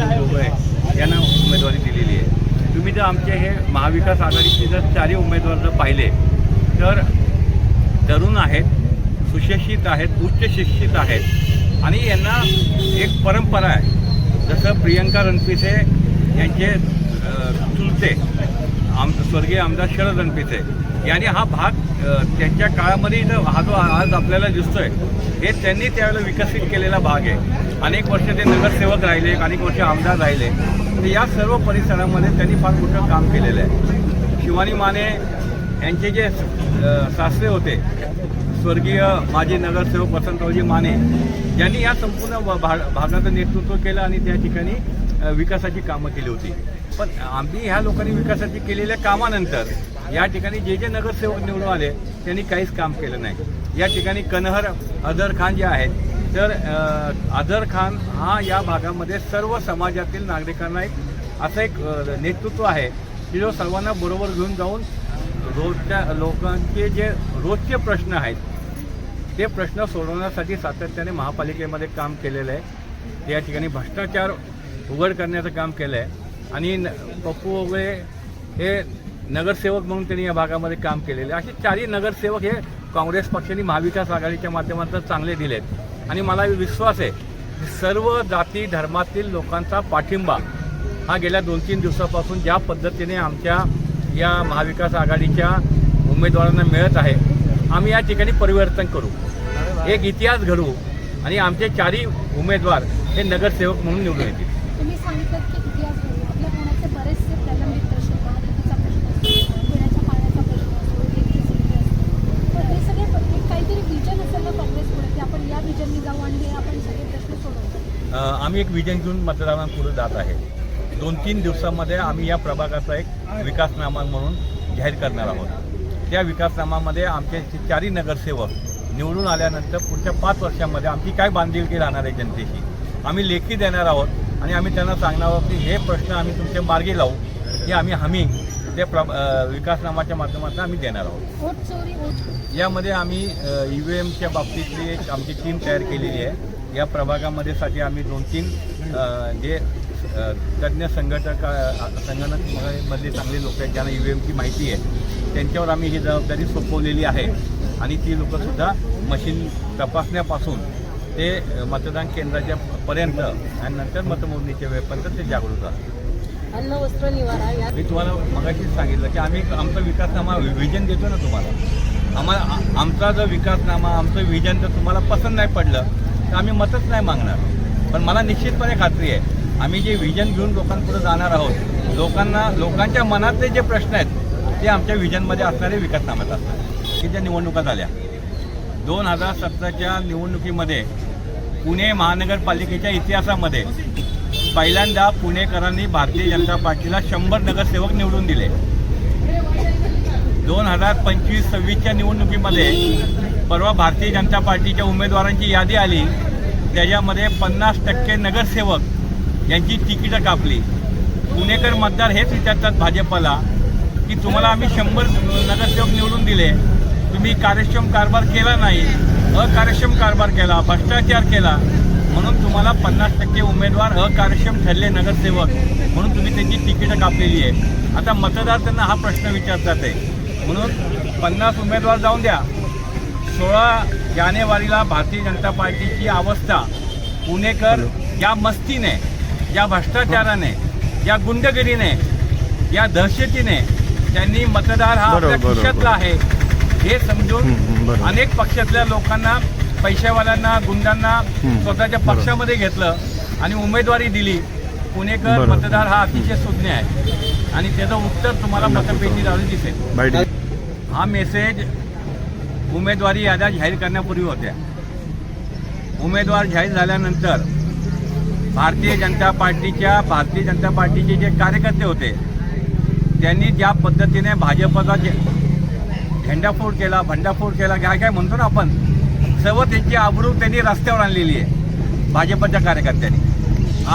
अतुल आहे यांना उमेदवारी दिलेली आहे. तुम्ही जर आमचे हे महाविकास आघाडीचे जर चारही उमेदवार जर पाहिले तर तरुण आहेत सुशिक्षित आहेत उच्च शिक्षित आहेत. आणि यांना एक परंपरा आहे जसं प्रियंका रणपिसे यांचे चुलते आम स्वर्गीय आमदार शरद रणपिसे यांनी हा भाग त्यांच्या काळामध्ये हा जो आज आपल्याला दिसतोय हे त्यांनी त्यावेळेला विकसित केलेला भाग आहे. अनेक वर्ष ते नगरसेवक राहिले अनेक वर्ष आमदार राहिले. तर या सर्व परिसरामध्ये त्यांनी फार मोठं काम केलेलं आहे. शिवानी माने यांचे जे सासरे होते स्वर्गीय माजी नगरसेवक वसंतरावजी माने यांनी या संपूर्ण भा- भागाचं नेतृत्व केलं आणि त्या ठिकाणी विकासाची कामं केली होती. पण आम्ही ह्या लोकांनी विकासाची केलेल्या कामानंतर या ठिकाणी जे जे नगरसेवक निवडून आले त्यांनी काहीच काम केलं नाही. या ठिकाणी कनहर अझर खान जे आहेत तर अदर अझर खान हा या भागामध्ये सर्व समाजातील नागरिकांना एक असं एक नेतृत्व आहे की जो सर्वांना बरोबर घेऊन जाऊन रोजच्या लोकांचे जे रोजचे प्रश्न आहेत ते प्रश्न सोडवण्यासाठी सातत्याने महापालिकेमध्ये काम केलेलं आहे. या ठिकाणी भ्रष्टाचार उघड करण्याचं काम केलं आहे आणि न- पप्पू वगैरे हे नगरसेवक म्हणून त्यांनी या भागामध्ये काम केलेले आहे. असे चारही नगरसेवक हे काँग्रेस पक्षाने महाविकास आघाडीच्या माध्यमातून चांगले दिलेत. आणि मला विश्वास आहे की सर्व जाती धर्मातील लोकांचा पाठिंबा हा गेल्या दोन तीन दिवसापासून ज्या पद्धतीने आमच्या या महाविकास आघाडीच्या उमेदवारांना मिळत आहे आम्ही या ठिकाणी परिवर्तन करू. एक इतिहास घडवू आणि आमचे चारही उमेदवार हे नगरसेवक म्हणून निवडून येतील. सांगितलं की इतिहास घडवू. आपल्या पुण्याचे बरेचसे प्रलंबित प्रश्न वाहतुकीचा प्रश्न असतो पिण्याच्या पाण्याचा प्रश्न असतो असतो. तर हे सगळे एक काहीतरी विजन असेल ना काँग्रेस पुढे की आपण या विजननी जाऊ आणि हे आपण सगळे प्रश्न सोडवू. आम्ही एक विजन घेऊन मतदारांपुढे जात आहे. दोन तीन दिवसामध्ये आम्ही या प्रभागाचा एक विकासनामा म्हणून जाहीर करणार आहोत. त्या विकासनामामध्ये आमचे चारही नगरसेवक निवडून आल्यानंतर पुढच्या पाच वर्षामध्ये आमची काय बांधिलकी राहणार आहे जनतेशी आम्ही लेखी देणार आहोत आणि आम्ही त्यांना सांगणार आहोत की हे प्रश्न आम्ही तुमच्या मार्गी लावू. हे आम्ही हमी ते प्र विकासनामाच्या माध्यमातून आम्ही देणार आहोत. यामध्ये आम्ही ई व्ही एमच्या बाबतीतली एक आमची टीम तयार केलेली आहे. या प्रभागामध्ये साठी आम्ही दोन तीन जे तज्ज्ञ संघटक संगणकमधले चांगले लोक आहेत ज्यांना ई व्ही एमची माहिती आहे त्यांच्यावर आम्ही ही जबाबदारी सोपवलेली आहे. आणि ती लोकंसुद्धा मशीन तपासण्यापासून ते मतदान केंद्राच्या पर्यंत आणि नंतर मतमोजणीच्या वेळेपर्यंत ते जागृत असतात अन्न वस्त्र निवारा या मी तुम्हाला मगाशीच सांगितलं की आम्ही आमचा विकासनामा व्हिजन देतो ना तुम्हाला. आम्हाला आमचा जो विकासनामा आमचं व्हिजन जर तुम्हाला पसंत नाही पडलं तर आम्ही मतच नाही मागणार. पण मला निश्चितपणे खात्री आहे आम्ही जे व्हिजन घेऊन लोकांपुढे जाणार आहोत लोकांना लोकांच्या मनातले जे प्रश्न आहेत ते आमच्या व्हिजनमध्ये असणारे विकासनाम्यात असतात. की ज्या निवडणुका झाल्या. दोन हजार सतराच्या निवडणुकीमध्ये पुणे महानगरपालिकेच्या इतिहासामध्ये पहिल्यांदा पुणेकरांनी भारतीय जनता पार्टीला शंभर नगरसेवक निवडून दिले. दोन हजार पंचवीस सव्वीसच्या निवडणुकीमध्ये परवा भारतीय जनता पार्टीच्या उमेदवारांची यादी आली. त्याच्यामध्ये पन्नास टक्के नगरसेवक यांची तिकीटं कापली. पुणेकर मतदार हेच विचारतात भाजपला की तुम्हाला आम्ही शंभर नगरसेवक निवडून दिले. तुम्ही कार्यक्षम कारभार केला नाही अकार्यक्षम कारभार केला भ्रष्टाचार केला म्हणून तुम्हाला पन्नास टक्के उमेदवार अकार्यक्षम ठरले नगरसेवक म्हणून तुम्ही त्यांची तिकीटं कापलेली आहे. आता मतदार त्यांना हा प्रश्न विचारतात आहे म्हणून पन्नास उमेदवार जाऊन द्या. सोळा जानेवारीला भारतीय जनता पार्टीची अवस्था पुणेकर या मस्तीने या भ्रष्टाचाराने या गुंडगिरीने या दहशतीने त्यांनी मतदार हा आपल्या. खिशातला आहे. हे समजून. अनेक पक्षातल्या लोकांना पैशावाल्यांना गुंडांना स्वतःच्या. पक्षामध्ये घेतलं आणि उमेदवारी दिली. पुणेकर. मतदार हा अतिशय सुज्ञ आहे. आणि त्याचं उत्तर तुम्हाला मतपेटी जाऊन दिसेल. हा मेसेज उमेदवारी याद्या जाहीर करण्यापूर्वी होत्या. उमेदवार जाहीर झाल्यानंतर भारतीय जनता पार्टीच्या भारतीय जनता पार्टीचे जे कार्यकर्ते होते त्यांनी ज्या पद्धतीने भाजपचा जे झेंडाफोड केला भंडाफोड केला काय काय म्हणतो ना आपण सर्व त्यांची आबरू त्यांनी रस्त्यावर आणलेली आहे भाजपच्या कार्यकर्त्यांनी.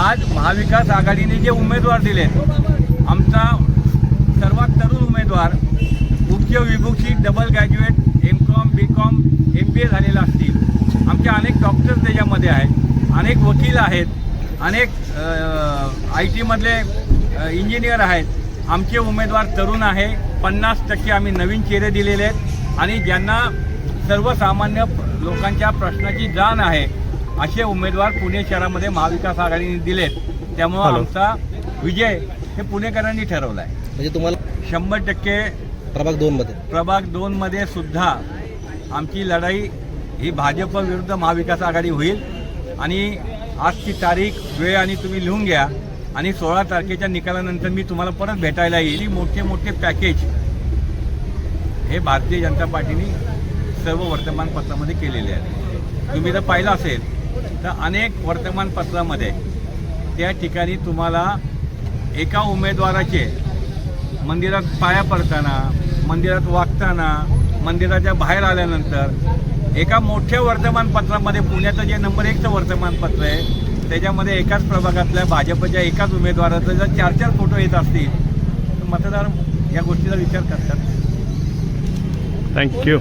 आज महाविकास आघाडीने जे उमेदवार दिलेत आमचा सर्वात तरुण उमेदवार मुख्य विभूषित double graduate M Com B Com M B A झालेला असतील. आमचे अनेक डॉक्टर्स त्याच्यामध्ये आहेत अनेक वकील आहेत अनेक आय टीमधले इंजिनियर आहेत. आमचे उमेदवार तरुण आहे. पन्नास टक्के आम्ही नवीन चेहरे दिलेले आहेत. आणि ज्यांना सर्वसामान्य लोकांच्या प्रश्नाची जाण आहे असे उमेदवार पुणे शहरामध्ये महाविकास आघाडीने दिलेत. त्यामुळं. आमचा विजय हे पुणेकरांनी ठरवला आहे म्हणजे तुम्हाला शंभर टक्के प्रभाग दोन मध्ये. प्रभाग दोनमध्ये सुद्धा आमची लढाई ही भाजप विरुद्ध महाविकास आघाडी होईल. आणि आजची तारीख वेळ आणि तुम्ही लिहून घ्या. आणि सोळा तारखेच्या निकालानंतर मी तुम्हाला परत भेटायला येईल. मोठे मोठे पॅकेज हे भारतीय जनता पार्टीने सर्व वर्तमानपत्रामध्ये केलेले आहे तुम्ही जर पाहिलं असेल तर अनेक वर्तमानपत्रामध्ये त्या ठिकाणी तुम्हाला एका उमेदवाराचे मंदिरात पाया पडताना मंदिरात वागताना मंदिराच्या बाहेर आल्यानंतर एका मोठ्या वर्तमानपत्रामध्ये पुण्याचं जे नंबर एकचं वर्तमानपत्र आहे त्याच्यामध्ये एकाच प्रभागातल्या भाजपच्या एकाच उमेदवाराचा जर चार चार फोटो येत असतील तर मतदार या गोष्टीचा विचार करतात. थँक्यू